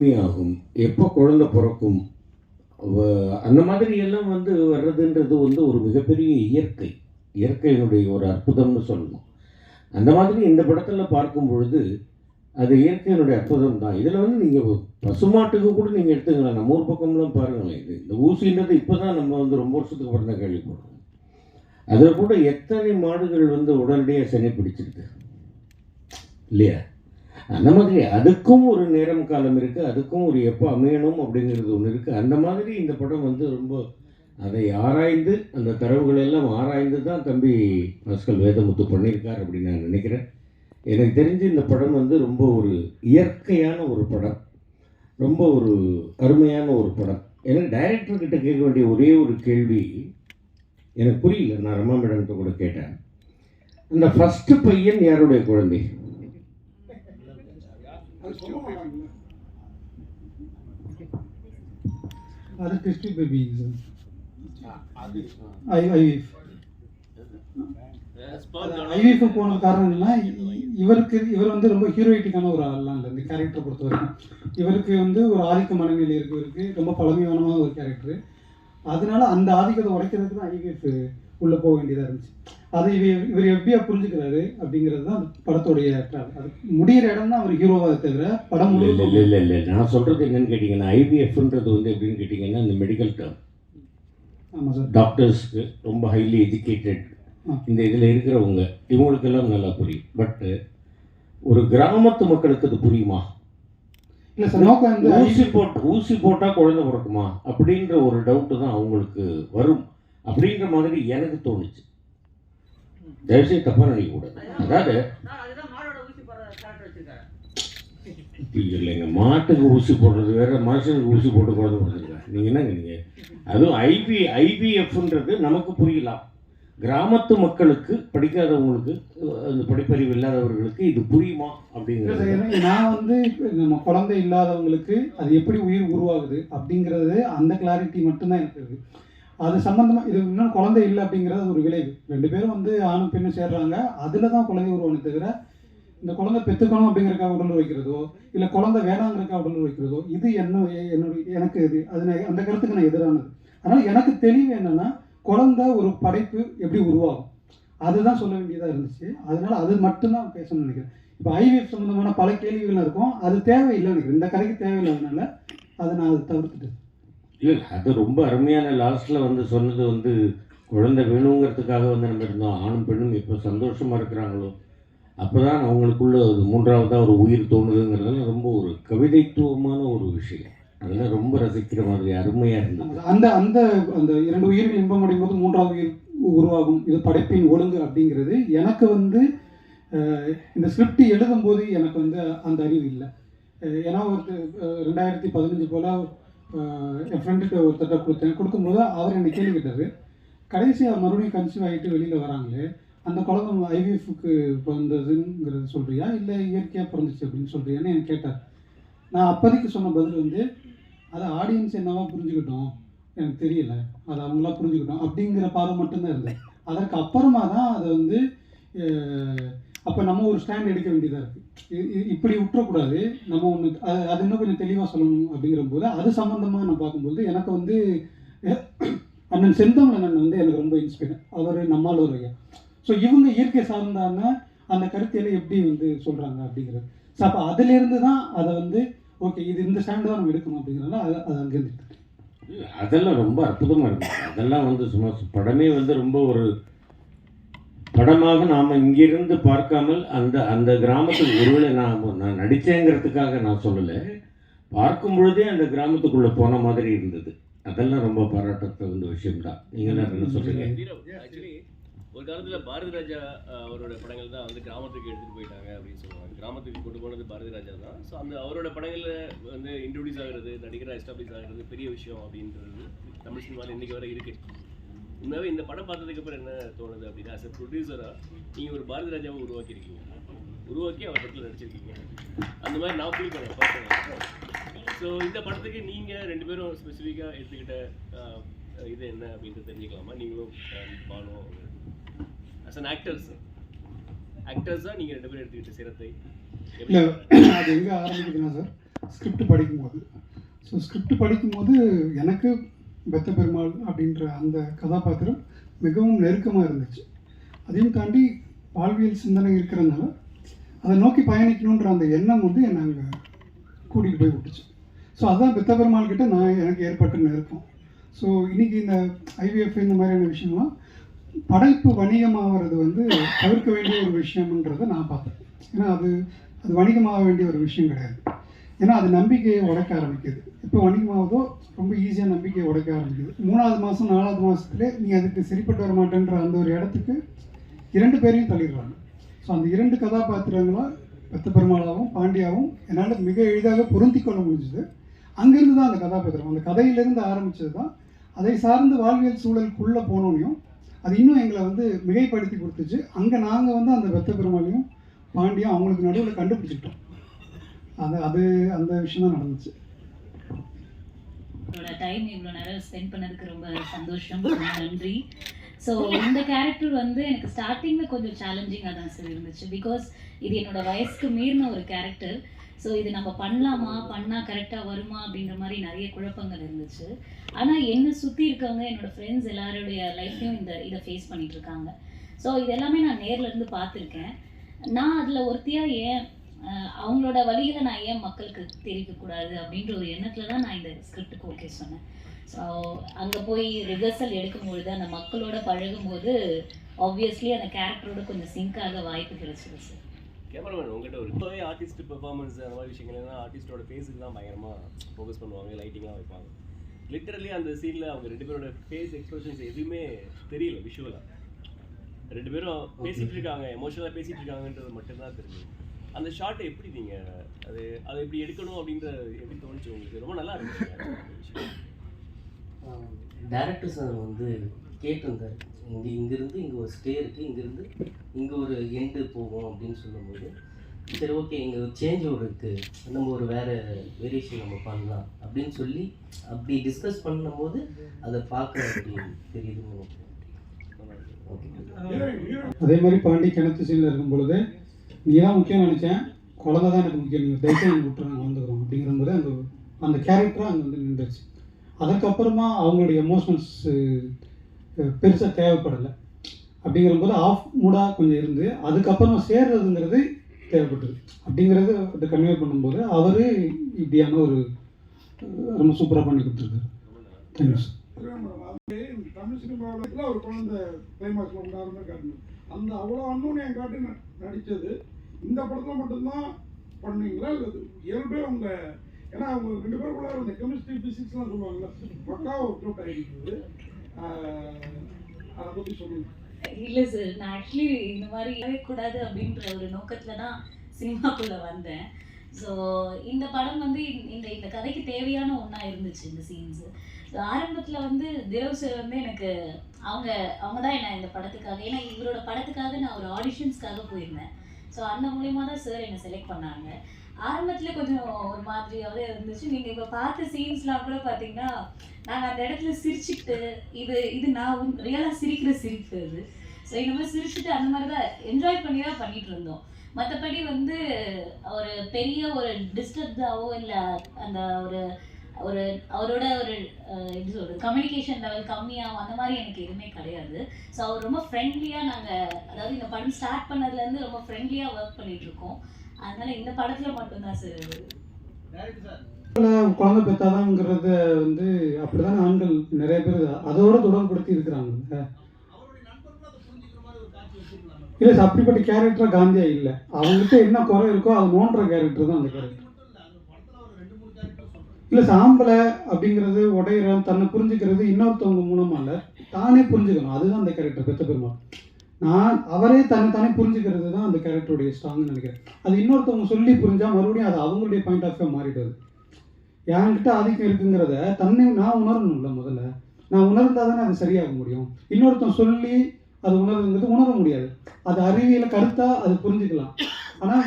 ஆகும். எப்போ குழந்தை பிறக்கும்? அந்த மாதிரி எல்லாம் வந்து வர்றதுன்றது வந்து ஒரு மிகப்பெரிய இயற்கை. இயற்கையினுடைய ஒரு அற்புதம்னு சொல்லணும். அந்த மாதிரி இந்த படத்தில் பார்க்கும் பொழுது அது இயற்கையினுடைய அற்புதம் தான். இதில் வந்து நீங்கள் பசுமாட்டுக்கு கூட நீங்கள் எடுத்துக்கலாம். நம்ம ஊர் பக்கம்லாம் பாருங்களேன் இது. இந்த ஊசின்றது இப்போ தான் நம்ம வந்து ரொம்ப வருஷத்துக்கு அப்புறம் தான் கேள்விப்படுறோம். அதில் கூட எத்தனை மாடுகள் வந்து உடனடியாக சனி பிடிச்சிருக்கு? இல்லையா? அந்த மாதிரி அதுக்கும் ஒரு நேரம் காலம் இருக்குது அதுக்கும் ஒரு எப்போ அமையணும் அப்படிங்கிறது ஒன்று இருக்குது அந்த மாதிரி இந்த படம் வந்து ரொம்ப அதை ஆராய்ந்து அந்த தரவுகள் எல்லாம் ஆராய்ந்து தான் தம்பி பாஸ்கல் வேதமுத்து பண்ணியிருக்கார் அப்படின்னு நான் நினைக்கிறேன். எனக்கு தெரிஞ்சு இந்த படம் வந்து ரொம்ப ஒரு இயற்கையான ஒரு படம். ரொம்ப ஒரு அருமையான ஒரு படம். எனக்கு டைரக்டர்கிட்ட கேட்க வேண்டிய ஒரே ஒரு கேள்வி எனக்கு புரியல நான் ரமா மேடம்கிட்ட கூட கேட்டேன். அந்த ஃபஸ்ட்டு பையன் யாருடைய குழந்தை? அது கிறிஸ்டி பேபி ஐ ஐவிஎஃப் ஐவிஎஃப் போன காரணம் என்னன்னா இவருக்கு இவர் வந்து ரொம்ப ஹீரோயிட்டிக்கான ஒரு ஆள்லாம் இல்லை. இந்த கேரக்டரை பொறுத்த வரைக்கும். இவருக்கு வந்து ஒரு ஆதிக்க மனநிலை இருக்கு இவருக்கு ரொம்ப பழமையானமான ஒரு கேரக்டர் அதனால அந்த ஆதிக்கத்தை உடைக்கிறதுக்கு தான் ஐவிஎஃப் உள்ள போக வேண்டியதாக இருந்துச்சு. அது இவர் இவர் எப்படியா புரிஞ்சுக்கிறாரு அப்படிங்கிறது தான் படத்துடைய. அது முடியிற இடம் தான் அவர் ஹீரோவாக தவிர படம் இல்லை இல்லை இல்லை இல்லை. நான் சொல்கிறது என்னன்னு கேட்டிங்கன்னா ஐபிஎஃப்ன்றது வந்து எப்படின்னு கேட்டிங்கன்னா இந்த மெடிக்கல் டேர்ம் ஆமாம் சார். டாக்டர்ஸ்க்கு ரொம்ப ஹைலி எஜுகேட்டட். இந்த இதில் இருக்கிறவங்க இவங்களுக்கெல்லாம் நல்லா புரியும். பட்டு ஒரு கிராமத்து மக்களுக்கு அது புரியுமா? ஊசி போட்டு ஊசி போட்டால் குழந்தை பிறக்குமா? அப்படின்ற ஒரு டவுட்டு தான் அவங்களுக்கு வரும். அப்படின்ற மாதிரி எனக்கு தோணுச்சு. தயவுசெய்து தப்பாக நினைக்கக்கூடாது. அதாவது இல்லைங்க மாட்டுக்கு ஊசி போடுறது வேற மனுஷனுக்கு ஊசி போட்டு குழந்தை பிறந்துருங்க நீங்கள் என்னங்க நீங்கள் அதுவும் ஐபி ஐபிஎஃப்ன்றது நமக்கு புரியலாம் கிராமத்து மக்களுக்கு படிக்காதவங்களுக்கு அந்த படிப்பறிவு இல்லாதவர்களுக்கு இது புரியுமா அப்படிங்கிறது நான் வந்து நம்ம குழந்தை இல்லாதவங்களுக்கு அது எப்படி உயிர் உருவாகுது அப்படிங்கிறது அந்த கிளாரிட்டி மட்டும்தான் எனக்கு இருக்கு அது சம்மந்தமாக இது இன்னும் குழந்தை இல்லை அப்படிங்கிறது ஒரு விளைவு. ரெண்டு பேரும் வந்து ஆணும் பெண்ணும் சேர்றாங்க. அதில் தான் குழந்தை உருவானே தவிர இந்த குழந்தை பெற்றுக்கணும் அப்படிங்கிறக்காக உடல் வைக்கிறதோ இல்லை குழந்தை வேணாங்கிறக்காக உடல் வைக்கிறதோ இது என்ன என்னுடைய எனக்கு இது அது நான் அந்த கருத்துக்கு நான் எதிரானது. அதனால் எனக்கு தெளிவு என்னென்னா குழந்தை ஒரு படைப்பு எப்படி உருவாகும்? அதுதான் சொல்ல வேண்டியதாக இருந்துச்சு. அதனால் அது மட்டும்தான் பேசணும்னு நினைக்கிறேன். இப்போ ஐவிஎஃப் சம்மந்தமான பல கேள்விகள் இருக்கும். அது தேவையில்லை நினைக்கிறேன். இந்த கதைக்கு தேவையில்லாதனால அதை நான் அதை தவிர்த்துட்டேன். இல்லை அது ரொம்ப அருமையான லாஸ்ட்டில் வந்து சொன்னது வந்து குழந்தை வேணுங்கிறதுக்காக வந்து நம்ம இருந்தோம். ஆணும் பெண்ணும் எப்போ சந்தோஷமாக இருக்கிறாங்களோ அப்போ தான் அவங்களுக்குள்ள ஒரு மூன்றாவதாக ஒரு உயிர் தோணுதுங்கிறதுல ரொம்ப ஒரு கவிதைத்துவமான ஒரு விஷயம். அதெல்லாம் ரொம்ப ரசிக்கிற மாதிரி அருமையாக இருந்தது. அந்த அந்த அந்த இரண்டு உயிர்கள் இன்பம் அடையும் போது மூன்றாவது உயிர் உருவாகும். இது படைப்பின் ஒழுங்கு அப்படிங்கிறது எனக்கு வந்து இந்த ஸ்கிரிப்ட் எழுதும்போது எனக்கு வந்து அந்த அறிவு இல்லை. ஏன்னா ஒரு ரெண்டாயிரத்தி பதினஞ்சு போல் என் ஃப்ரெண்டுக்கு ஒருத்தட்ட கொடுத்தேன். கொடுக்கும்போது அவர் என்னை கேள்வி கேட்டார் கடைசியாக மறுபடியும் கன்சீவ் ஆகிட்டு வெளியில் வராங்களே அந்த குழந்தை ஐவிஎஃப்க்கு பிறந்ததுங்கிறது சொல்கிறியா இல்லை இயற்கையாக பிறந்துச்சு அப்படின்னு சொல்கிறியான்னு எனக்கு கேட்டார். நான் அப்போதைக்கு சொன்ன பதில் வந்து அதை ஆடியன்ஸ் என்னவா புரிஞ்சுக்கிட்டோம். எனக்கு தெரியல. அது அவங்களா புரிஞ்சுக்கிட்டோம். அப்படிங்கிற பார்வை மட்டும்தான் இருந்தேன் அதற்கு அப்புறமா தான் அதை வந்து அப்போ நம்ம ஒரு ஸ்டாண்ட் எடுக்க வேண்டியதாக இருக்குது இப்படி விட்டுறக்கூடாது நம்ம ஒன்று அது அது இன்னும் கொஞ்சம் தெளிவாக சொல்லணும் அப்படிங்கிற போது அது சம்மந்தமாக நான் பார்க்கும்போது எனக்கு வந்து அண்ணன் செந்தமிழ் அண்ணன் வந்து எனக்கு ரொம்ப இன்ஸ்பைர் அவர் நம்மால் ஐயா. ஸோ இவங்க இயற்கை சார்ந்தான அந்த கருத்தியலை எப்படி வந்து சொல்கிறாங்க அப்படிங்கிறது. ஸோ அப்போ அதுலேருந்து தான் அதை வந்து ஓகே இது இந்த ஸ்டாண்டு தான் நம்ம எடுக்கணும் அப்படிங்கிறனால அது அது அங்கேருந்து அதெல்லாம் ரொம்ப அற்புதமாக இருக்கும் அதெல்லாம் வந்து சும்மா படமே வந்து ரொம்ப ஒரு படமாக நாம் இங்கிருந்து பார்க்காமல் அந்த அந்த கிராமத்துக்கு ஒருவேளை நான் நான் நடித்தேங்கிறதுக்காக நான் சொல்லலை. பார்க்கும் பொழுதே அந்த கிராமத்துக்குள்ளே போன மாதிரி இருந்தது. அதெல்லாம் ரொம்ப பாராட்டத்த வந்து விஷயம்தான். நீங்கள் என்ன சொல்கிறீங்க ஆக்சுவலி ஒரு காலத்துல பாரதி ராஜா அவரோட படங்கள் தான் வந்து கிராமத்துக்கு எடுத்துட்டு போயிட்டாங்க அப்படின்னு சொல்லுவாங்க. கிராமத்துக்கு கொண்டு போனது பாரதி ராஜா தான். ஸோ அந்த அவரோட படங்கள்ல வந்து இன்ட்ரோடியூஸ் ஆகுறது நடிகராக எஸ்டாப்ளிஷ் ஆகுறது பெரிய விஷயம் அப்படின்றது தமிழ் சினிமாவில் இன்னைக்கு வரை இருக்கு. உண்மையாகவே இந்த படம் பார்த்ததுக்கு அப்புறம் என்ன தோணுது அப்படின்னா அஸ் ப்ரொடியூசராக நீங்கள் ஒரு பாரதி ராஜாவை உருவாக்கியிருக்கீங்க. உருவாக்கி அவர் படத்தில் நடிச்சிருக்கீங்க. அந்த மாதிரி நான் ஃபீல் பண்ணேன் பர்சனலாக ஸோ இந்த படத்துக்கு நீங்கள் ரெண்டு பேரும் ஸ்பெசிஃபிக்காக எடுத்துக்கிட்ட இது என்ன அப்படின்றது தெரிஞ்சுக்கலாமா? நீங்களும் அஹ், பாலும் அஸ் அன் ஆக்டர்ஸ் ஆக்டர்ஸாக நீங்கள் ரெண்டு பேரும் எடுத்துக்கிட்ட சிரத்தை இல்லை அது எங்கே ஆரம்பிக்குதுன்னா சார் ஸ்கிரிப்ட் படிக்கும்போது. ஸோ ஸ்கிரிப்ட் படிக்கும்போது எனக்கு பெத்த பெருமாள் அப்படின்ற அந்த கதாபாத்திரம் மிகவும் நெருக்கமாக இருந்துச்சு. அதையும் தாண்டி வாழ்வியல் சிந்தனை இருக்கிறதுனால அதை நோக்கி பயணிக்கணுன்ற அந்த எண்ணம் வந்து என்னை அங்கே கூட்டிகிட்டு போய் விட்டுச்சு. ஸோ அதுதான் பெத்த பெருமாள் கிட்ட நான் எனக்கு ஏற்பட்ட நெருக்கம். ஸோ இன்றைக்கி இந்த ஐவிஎஃப் இந்த மாதிரியான விஷயம்லாம் படைப்பு வணிகமாகிறது வந்து தவிர்க்க வேண்டிய ஒரு விஷயம்ன்றதை நான் பார்த்தேன். ஏன்னா அது அது வணிகமாக வேண்டிய ஒரு விஷயம் கிடையாது. ஏன்னா அது நம்பிக்கையை உடைக்க ஆரம்பிக்குது. இப்போ வணிகமாவதோ ரொம்ப ஈஸியாக நம்பிக்கையை உடைக்க ஆரம்பிக்குது. மூணாவது மாதம் நாலாவது மாதத்துல நீ அதுக்கு சரிப்பட்டு வர மாட்டேன்ற அந்த ஒரு இடத்துக்கு இரண்டு பேரையும் தள்ளிடுறாங்க. ஸோ அந்த இரண்டு கதாபாத்திரங்களாக பெத்த பெருமாளாவும் பாண்டியாவும் என்னால் மிக எளிதாக பொருந்தி கொள்ள முடிஞ்சுது. அங்கேருந்து தான் அந்த கதாபாத்திரம். அந்த கதையிலேருந்து ஆரம்பிச்சது தான் அதை சார்ந்து வாழ்வியல் சூழலுக்குள்ளே போனோனையும் அது இன்னும் எங்களை வந்து மிகைப்படுத்தி கொடுத்துச்சு. அங்கே நாங்கள் வந்து அந்த வெத்த பெருமாளையும் பாண்டியும் அவங்களுக்கு நடுவில் கண்டுபிடிச்சிட்டோம் அது அது அந்த விஷயம் தான் நடந்துச்சு. உங்களோட டைம் இவ்வளோ நேரம் ஸ்பெண்ட் பண்ணதுக்கு ரொம்ப சந்தோஷம் நன்றி. ஸோ இந்த கேரக்டர் வந்து எனக்கு ஸ்டார்டிங்கில் கொஞ்சம் சேலஞ்சிங்காக தான் சார் இருந்துச்சு. பிகாஸ் இது என்னோட வயசுக்கு மீறின ஒரு கேரக்டர் ஸோ இது நம்ம பண்ணலாமா? பண்ணால் கரெக்டாக வருமா? அப்படின்ற மாதிரி நிறைய குழப்பங்கள் இருந்துச்சு. ஆனால் என்னை சுற்றி இருக்கவங்க என்னோட ஃப்ரெண்ட்ஸ் எல்லாருடைய லைஃப்லையும் இந்த இதை ஃபேஸ் பண்ணிட்டு இருக்காங்க. ஸோ இது எல்லாமே நான் நேர்ல இருந்து பார்த்துருக்கேன். நான் அதில் ஒருத்தியாக ஏன் அவங்களோட வழிகளை நான் ஏன் மக்களுக்கு தெரிவிக்கக்கூடாது அப்படின்ற ஒரு எண்ணத்தில் தான் நான் இந்த ஸ்கிரிப்டுக்கு ஓகே சொன்னேன். ஸோ அங்கே போய் ரிஹர்சல் எடுக்கும்பொழுது அந்த மக்களோட பழகும்போது ஆப்வியஸ்லி அந்த கேரக்டரோட கொஞ்சம் சிங்க் ஆக வாய்ப்பு கிடைச்சிது சார் கேமராமேன் உங்ககிட்ட ஒரு இப்போவே ஆர்டிஸ்ட் பெர்ஃபார்மன்ஸ் அந்த மாதிரி விஷயங்கள் எல்லாம் ஆர்டிஸ்டோட ஃபேஸுக்கு தான் பயங்கரமாக ஃபோக்கஸ் பண்ணுவாங்க லைட்டிங்லாம் வைப்பாங்க. லிட்டரலி அந்த சீனில் அவங்க ரெண்டு பேரோட ஃபேஸ் எக்ஸ்பிரஷன்ஸ் எதுவுமே தெரியல விஷுவலாக ரெண்டு பேரும் பேசிட்டு இருக்காங்க எமோஷனலாக பேசிட்டு இருக்காங்கன்றது மட்டும்தான் தெரியும் அந்த ஷாட்டை எப்படி நீங்கள் அது அதை எப்படி எடுக்கணும் அப்படின்ற எப்படி தோணுச்சு உங்களுக்கு? ரொம்ப நல்லா இருந்துச்சு. டேரக்டர் சார் வந்து கேட்டிருந்தார். இங்கே இங்கேருந்து இங்கே ஒரு ஸ்டே இருக்குது இங்கேருந்து இங்கே ஒரு எண்டு போகும் அப்படின்னு சொல்லும்போது சரி ஓகே இங்கே ஒரு சேஞ்ச் ஓவர் இருக்குது நம்ம ஒரு வேறு வேரியேஷன் நம்ம பண்ணலாம் அப்படின்னு சொல்லி அப்படி டிஸ்கஸ் பண்ணும்போது அதை பார்க்க அப்படி தெரியுதுன்னு நினைக்கிறேன். ஓகே அதே மாதிரி பாண்டி கிணத்து சீனில் இருக்கும் பொழுது நீ தான் முக்கியம் நினச்சேன். குழந்தை தான் எனக்கு முக்கியம். நீங்கள் தயவுசெய்து எனக்கு விட்டுறாங்க வந்துக்கிறோம் அப்படிங்கிற போது அந்த அந்த கேரக்டராக அங்கே வந்து நின்றுச்சு அதுக்கப்புறமா அவங்களுடைய எமோஷனல்ஸ் பெருசாக தேவைப்படலை. அப்படிங்கிற போது ஆஃப் மூடாக கொஞ்சம் இருந்து அதுக்கப்புறமா சேர்றதுங்கிறது தேவைப்பட்டது. அப்படிங்கிறது அதை கன்வே பண்ணும்போது அவர் இப்படியான ஒரு ரொம்ப சூப்பராக பண்ணி கொடுத்துருக்காரு. தேங்க்யூ சார் தமிழ் சினிமாவில் ஒரு குழந்தை கிளைமாக்ஸில் உண்டாருமே காட்டணும் அந்த அவ்வளோ அன்னோனியம் காட்டி காட்டு நடித்தது இந்த படத்தில் மட்டும்தான் பண்ணீங்களா இல்லை இயல்பே உங்க ஏன்னா அவங்க ரெண்டு பேருக்குள்ள இந்த கெமிஸ்ட்ரி பிசிக்ஸ்லாம் சொல்லுவாங்கல்ல பக்கா ஒர்க் அவுட் ஆகிருக்குது அதை பற்றி சொல்லுங்க. இல்லை சார் நான் ஆக்சுவலி இந்த மாதிரி கூடாது அப்படின்ற ஒரு நோக்கத்தில் தான் சினிமாக்குள்ளே வந்தேன். ஸோ இந்த படம் வந்து இந்த இந்த கதைக்கு தேவையான ஒன்றா இருந்துச்சு இந்த சீன்ஸு ஸோ ஆரம்பத்தில் வந்து திரவ் சார் வந்து எனக்கு அவங்க அவங்க தான் என்ன இந்த படத்துக்காக ஏன்னா இவரோட படத்துக்காக நான் ஒரு ஆடிஷன்ஸ்க்காக போயிருந்தேன். ஸோ அந்த மூலியமா தான் சார் என்னை செலக்ட் பண்ணாங்க. ஆரம்பத்தில் கொஞ்சம் ஒரு மாதிரியாகவே இருந்துச்சு. நீங்கள் இப்போ பார்த்த சீன்ஸ்லாம் கூட பார்த்தீங்கன்னா நாங்கள் அந்த இடத்துல சிரிச்சுக்கிட்டு இது இது நான் ரியலாக சிரிக்கிற சிரிப்பு அது ஸோ இந்த மாதிரி சிரிச்சுட்டு அந்த மாதிரி தான் என்ஜாய் பண்ணி தான் பண்ணிட்டு இருந்தோம். மற்றபடி வந்து ஒரு பெரிய ஒரு டிஸ்டர்ப்டாவோ இல்லை அந்த ஒரு ஒரு அவரோட ஒரு எப்படி சொல்கிறது கம்யூனிகேஷன் லெவல் கம்மியாகும் அந்த மாதிரி எனக்கு எதுவுமே கிடையாது. ஸோ அவர் ரொம்ப ஃப்ரெண்ட்லியாக நாங்கள் அதாவது இந்த படம் ஸ்டார்ட் பண்ணதுலேருந்து ரொம்ப ஃப்ரெண்ட்லியாக ஒர்க் பண்ணிட்டு இருக்கோம் அதனால இந்த படத்தில் மட்டும்தான் சார் இது. குழந்தை பெற்றாதாங்கிறத வந்து அப்படிதான் ஆண்கள் நிறைய பேர் அதோட தொடர்புபடுத்தி இருக்கிறாங்க. இல்லை சார் அப்படிப்பட்ட கேரக்டர் காந்தியா இல்லை. அவங்ககிட்ட என்ன குறை இருக்கோ அது நோன்ற கேரக்டர் தான் அந்த கேரக்டர் இல்லை சாம்பலை அப்படிங்கிறது உடையிறோம் தன்னை புரிஞ்சுக்கிறது இன்னொருத்தவங்க மூலமாக இல்லை தானே புரிஞ்சுக்கணும். அதுதான் அந்த கேரக்டர் பெத்த பெருமாள். நான் அவரே தன்னை தானே புரிஞ்சுக்கிறது தான் அந்த கேரக்டருடைய ஸ்ட்ராங்னு நினைக்கிறேன். அது இன்னொருத்தவங்க சொல்லி புரிஞ்சால் மறுபடியும் அது அவங்களுடைய பாயிண்ட் ஆஃப் வியூ மாறிடுது. என்கிட்ட ஆதிக்கம் இருக்குங்கிறத தன்னை நான் உணரணும்ல முதல்ல. நான் உணர்ந்தால் தானே அது சரியாக முடியும். இன்னொருத்தன் சொல்லி அது உணர்வுங்கிறது உணர முடியாது. அது அறிவியல் கருத்தாக அது புரிஞ்சுக்கலாம். ஆனால்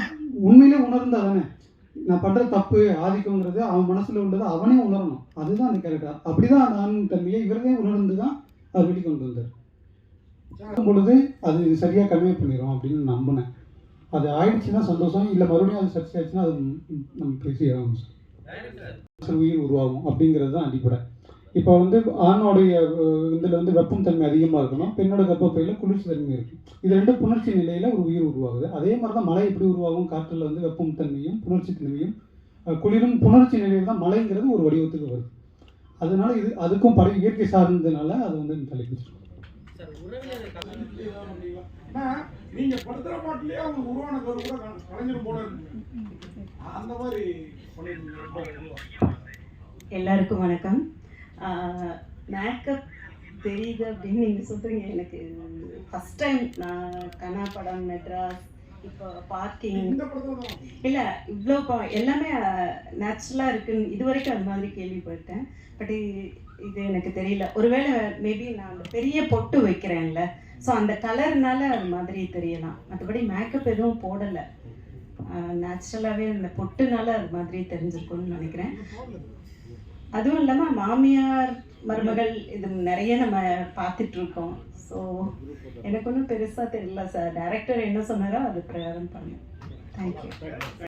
உண்மையிலே உணர்ந்தா தானே? நான் பண்ணுற தப்பு ஆதிக்கங்கிறது அவன் மனசில் உள்ளது அவனே உணரணும். அதுதான் அந்த கேரக்டர் அப்படிதான் அந்த ஆண் தன்மையை இவரே உணர்ந்து தான் அவர் வெளிக்கொண்டு வந்தார். பொழுது அது சரியாக கன்வே பண்ணிடும் அப்படின்னு நம்பினேன். அது ஆயிடுச்சுன்னா சந்தோஷம் இல்லை மறுபடியும் அது சர்ச்சை ஆயிடுச்சுன்னா அது நம்ம பேசி ஆகணும் சார். உயிர் உருவாகும் அப்படிங்கிறது தான் அடிப்படை. இப்போ வந்து ஆணோடைய இதில் வந்து வெப்பம் தன்மை அதிகமாக இருக்கணும். பெண்ணோட கர்ப்பப்பையில் குளிர்ச்சி தன்மை இருக்கும் இது ரெண்டு புணர்ச்சி நிலையில் ஒரு உயிர் உருவாகுது. அதே மாதிரி தான் மழை எப்படி உருவாகும்? காற்றில் வந்து வெப்பம் தன்மையும் புணர்ச்சி தன்மையும் குளிரும் புணர்ச்சி நிலையில் தான் மழைங்கிறது ஒரு வடிவத்துக்கு வருது. அதனால இது அதுக்கும் படை இயற்கை சார்ந்ததுனால அது வந்து தலைப்பு ஏன்னா நீங்க படுத்துற பாட்டிலேயே அவங்க உருவான கரு கூட க- கலைஞர் போல இருக்கு. அந்த மாதிரி எல்லாருக்கும் வணக்கம். மேக்கப் தெரியுது அப்படின்னு நீங்கள் சொல்கிறீங்க எனக்கு ஃபஸ்ட் டைம் நான் கனா படம் மெட்ராஸ் இப்போ பார்க்கிங் இல்லை இவ்வளோ எல்லாமே நேச்சுரலாக இருக்குன்னு இது வரைக்கும் அது மாதிரி கேள்விப்பட்டேன். பட் இது எனக்கு தெரியல. ஒருவேளை மேபி நான் அந்த பெரிய பொட்டு வைக்கிறேன்ல. ஸோ அந்த கலர்னால அது மாதிரி தெரியலாம். மற்றபடி மேக்கப் எதுவும் போடலை. நேச்சுரலாகவே அந்த பொட்டுனால அது மாதிரி தெரிஞ்சிருக்கும்னு நினைக்கிறேன். அதுவும் இல்லாமல் மாமியார் மருமகள் இது நிறைய நம்ம பார்த்துட்டு இருக்கோம் ஸோ எனக்கு ஒன்றும் பெருசாக தெரியல சார் டைரக்டர் என்ன சொன்னாரோ அது பிரகாரம் பண்ணேன் தேங்க்யூ